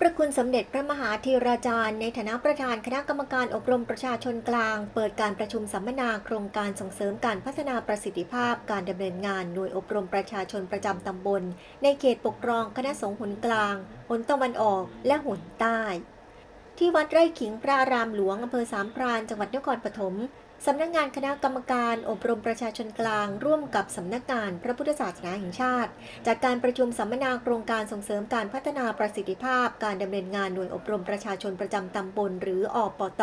ประคุณสมเด็จพระมหาธีราจารย์ ในฐานะประธานคณะกรรมการอบรมประชาชนกลาง เปิดการประชุมสัมมนาโครงการส่งเสริมการพัฒนาประสิทธิภาพ การดำเนินงานหน่วยอบรมประชาชนประจำตำบล ในเขตปกครองคณะสงฆ์หนกลางหนตะวันออกและหนใต้ ที่วัดไร่ขิงพระารามหลวงอำเภอสามพรานจังหวัดนครปฐม สำนักงานคณะกรรมการอบรมประชาชนกลาง ร่วมกับสำนักงานพระพุทธศาสนาแห่งชาติ จัดการประชุมสัมมนาโครงการส่งเสริมการพัฒนาประสิทธิภาพ การดำเนินงานหน่วยอบรมประชาชนประจำตำบลหรืออปต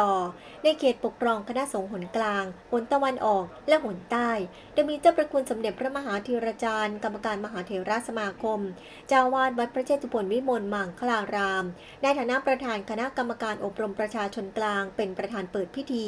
ในเขตปกครองคณะสงฆ์หนกลางหนตะวันออก และหนใต้โดยมีเจ้าประคุณสมเด็จพระมหาธีรจารย์ กรรมการมหาเถรสมาคม เจ้าวาดวัดพระเจตุพนวิมลมังคลาราม ในฐานะประธานคณะกรรมการอบรมประชาชนกลาง เป็นประธานเปิดพิธี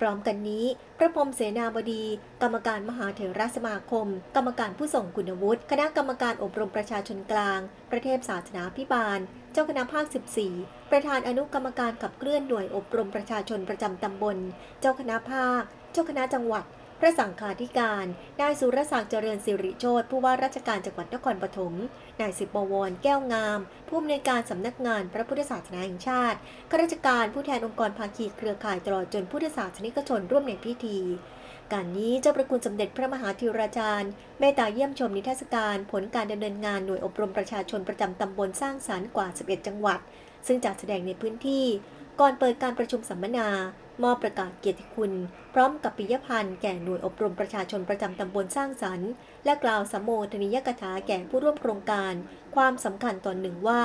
พร้อมกันนี้ พระพรหมเสนาบดี กรรมการมหาเถรสมาคม กรรมการผู้ส่งคุณวุฒิ คณะกรรมการอบรมประชาชนกลาง ประเทศศาสนาพิบาล เจ้าคณะภาค 14 ประธานอนุกรรมการขับเคลื่อนหน่วยอบรมประชาชนประจำตำบล เจ้าคณะภาค เจ้าคณะจังหวัด พระสังฆาธิการ นายสุรศักดิ์เจริญสิริโชตผู้ว่าราชการจังหวัดนครปฐม นายสิบบวรแก้วงาม ผู้อำนวยการสำนักงานพระพุทธศาสนาแห่งชาติ ข้าราชการผู้แทนองค์กรภาคีเครือข่ายตลอดจนพุทธศาสนิกชนร่วมในพิธี การนี้เจ้าประคุณสมเด็จพระมหาธีราจารย์เมตตาเยี่ยมชมนิทรรศการผลการดำเนินงานหน่วยอบรมประชาชนประจำตำบลสร้างสรรค์กว่า 11 จังหวัด ซึ่งจัดแสดงในพื้นที่ ก่อนเปิดการประชุมสัมมนามอบประกาศเกียรติคุณ พร้อมกับปิยพันธ์แก่หน่วยอบรมประชาชนประจำตำบลสร้างสรรค์ และกล่าวสมโภชนิยกถาแก่ผู้ร่วมโครงการ ความสำคัญตอนหนึ่งว่า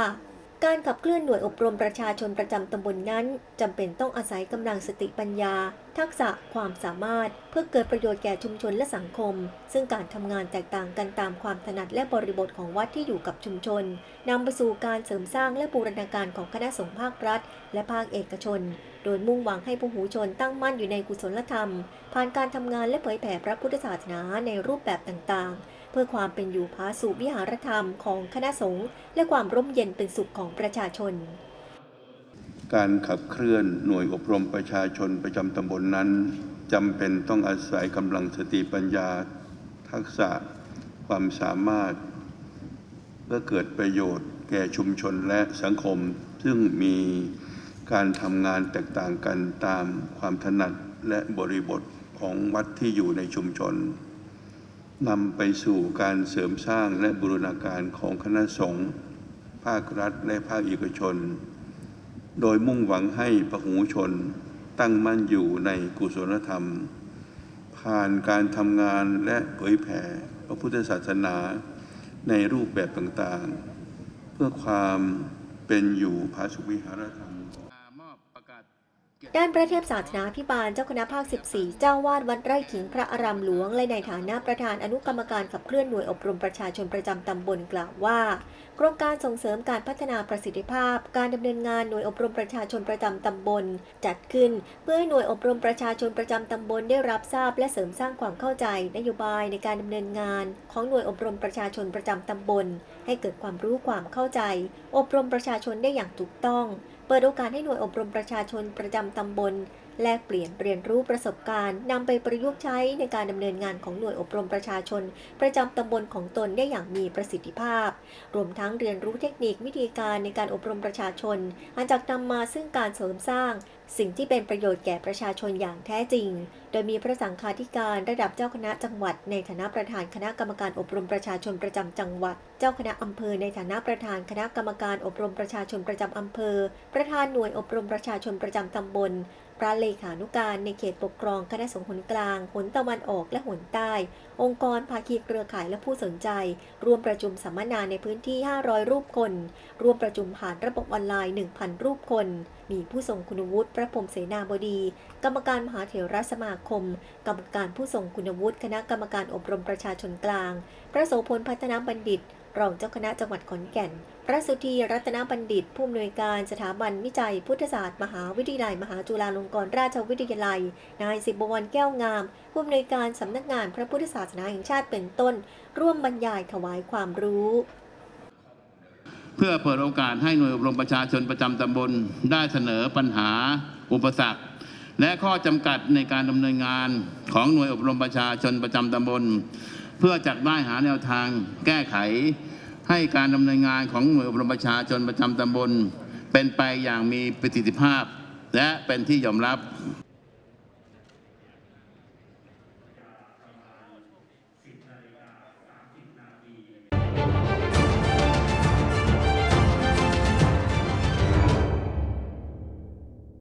การขับเคลื่อนหน่วยอบรมประชาชนประจำตำบลนั้นจำเป็นต้องอาศัยกำลังสติปัญญา ทักษะความสามารถ เพื่อเกิดประโยชน์แก่ชุมชนและสังคม ซึ่งการทำงานแตกต่างกันตามความถนัดและบริบทของวัดที่อยู่กับชุมชนนำไปสู่การเสริมสร้างและบูรณาการของคณะสงฆ์ภาครัฐ และภาคเอกชน โดยมุ่งหวังให้ผู้หูชนตั้งมั่นอยู่ในกุศลธรรม ผ่านการทำงานและเผยแผ่พระพุทธศาสนาในรูปแบบต่างๆ เพื่อความเป็นอยู่ผาสุวิหารธรรมของคณะสงฆ์และความร่มเย็นเป็นสุขของประชาชน การขับเคลื่อนหน่วยอบรมประชาชนประจำตำบลนนั้นจำเป็นต้องอาศัยกำลังสติปัญญา ทักษะ ความสามารถ เพื่อเกิดประโยชน์แก่ชุมชนและสังคม ซึ่งมีการทำงานแตกต่างกันตามความถนัดและบริบทของวัดที่อยู่ในชุมชน นำไปสู่การเสริมสร้างและบูรณาการของคณะสงฆ์ภาครัฐและภาคเอกชน โดยมุ่งหวังให้พหูชนตั้งมั่นอยู่ในกุศลธรรม ผ่านการทำงานและเผยแผ่พระพุทธศาสนาในรูปแบบต่างๆ เพื่อความเป็นอยู่ภาสุวิหารธรรม ด้านพระเทพศาสนาพิบาลเจ้าคณะภาค 14 เจ้าวาดวัดไร่ขิงพระอารามหลวง และในฐานะประธานอนุกรรมการขับเคลื่อนหน่วยอบรมประชาชนประจำตำบลกล่าวว่าโครงการส่งเสริมการพัฒนาประสิทธิภาพ การดำเนินงานหน่วยอบรมประชาชนประจำตำบล จัดขึ้น เพื่อให้หน่วยอบรมประชาชนประจำตำบลได้รับทราบ และเสริมสร้างความเข้าใจ นโยบายในการดำเนินงาน ของหน่วยอบรมประชาชนประจำตำบล ให้เกิดความรู้ความเข้าใจ อบรมประชาชนได้อย่างถูกต้อง เปิดโอกาสให้หน่วยอบรมประชาชนประจำตำบล แลกเปลี่ยนเรียนรู้ประสบการณ์นำไปประยุกต์ใช้ในการดำเนินงานของหน่วยอบรมประชาชน ประจำตำบลของตนได้อย่างมีประสิทธิภาพ รวมทั้งเรียนรู้เทคนิควิธีการในการอบรมประชาชนอันจากนำมาซึ่งการเสริมสร้าง สิ่งที่เป็นประโยชน์แก่ประชาชนอย่างแท้จริง โดยมีพระสังฆาธิการระดับเจ้าคณะจังหวัด ในฐานะประธานคณะกรรมการอบรมประชาชนประจำจังหวัด เจ้าคณะอำเภอในฐานะประธานคณะกรรมการอบรมประชาชนประจำอำเภอ ประธานหน่วยอบรมประชาชนประจำตำบล พระเลขานุการในเขตปกครองคณะสงฆ์หนกลางหนตะวันออกและหนใต้ องค์กรภาคีเครือข่ายและผู้สนใจ ร่วมประชุมสัมมนาในพื้นที่ 500 รูปคน ร่วมประชุมผ่านระบบออนไลน์ 1,000 รูปคน มีผู้ทรงคุณวุฒิพระพรมเสนาบดี กรรมการมหาเถรสมาคม กรรมการผู้ทรงคุณวุฒิคณะกรรมการอบรมประชาชนกลาง พระโสพลพัฒนบัณฑิต รองเจ้าคณะจังหวัดขอนแก่น พระสุธีรัตนบัณฑิต ผู้อำนวยการสถาบันวิจัยพุทธศาสตร์มหาวิทยาลัย มหาจุฬาลงกรณราชวิทยาลัย นายสิบวรแก้วงาม ผู้อำนวยการสำนักงานพระพุทธศาสนาแห่งชาติเป็นต้น ร่วมบรรยายถวายความรู้ เพื่อเปิดโอกาสให้หน่วยอบรมประชาชนประจำตำบลได้เสนอปัญหาอุปสรรคและข้อจำกัดในการดำเนินงานของหน่วยอบรมประชาชนประจำตำบล เพื่อจัดได้หาแนวทางแก้ไข ให้การดำเนินงานของหน่วยอบรมประชาชนประจำตำบล เป็นไปอย่างมีประสิทธิภาพ และเป็นที่ยอมรับ